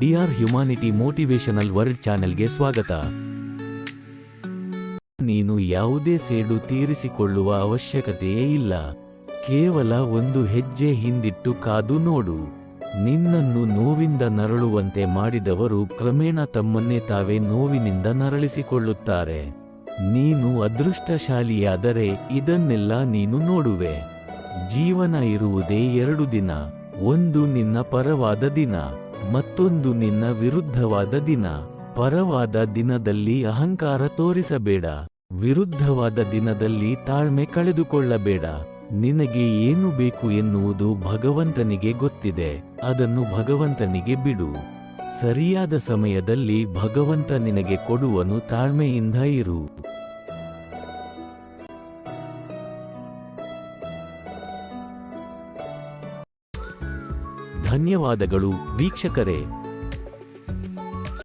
D R humanity motivational world ಚಾನೆಲ್ಗೆ ಸ್ವಾಗತ. ನೀನು ಯಾವುದೇ ಸೇಡು ತೀರಿಸಿಕೊಳ್ಳುವ ಅವಶ್ಯಕತೆಯೇ ಇಲ್ಲ. ಕೇವಲ ಒಂದು ಹೆಜ್ಜೆ ಹಿಂದಿಟ್ಟು ಕಾದು ನೋಡು. ನಿನ್ನನ್ನು ನೋವಿಂದ ನರಳುವಂತೆ ಮಾಡಿದವರು ಕ್ರಮೇಣ ತಮ್ಮನ್ನೇ ತಾವೇ ನೋವಿನಿಂದ ನರಳಿಸಿಕೊಳ್ಳುತ್ತಾರೆ. ನೀನು ಅದೃಷ್ಟಶಾಲಿಯಾದರೆ ಇದನ್ನೆಲ್ಲ ನೀನು ನೋಡುವೆ. ಜೀವನ ಇರುವುದೇ ಎರಡು ದಿನ, ಒಂದು ನಿನ್ನ ಪರವಾದ ದಿನ. ಮತ್ತೊಂದು ನಿನ್ನ ವಿರುದ್ಧವಾದ ದಿನ. ಪರವಾದ ದಿನದಲ್ಲಿ ಅಹಂಕಾರ ತೋರಿಸಬೇಡ. ವಿರುದ್ಧವಾದ ದಿನದಲ್ಲಿ ತಾಳ್ಮೆ ಕಳೆದುಕೊಳ್ಳಬೇಡ. ನಿನಗೆ ಏನು ಬೇಕು ಎನ್ನುವುದು ಭಗವಂತನಿಗೆ ಗೊತ್ತಿದೆ. ಅದನ್ನು ಭಗವಂತನಿಗೆ ಬಿಡು. ಸರಿಯಾದ ಸಮಯದಲ್ಲಿ ಭಗವಂತ ನಿನಗೆ ಕೊಡುವನು ತಾಳ್ಮೆಯಿಂದ ಇರು. ಧನ್ಯವಾದಗಳು ವೀಕ್ಷಕರೇ.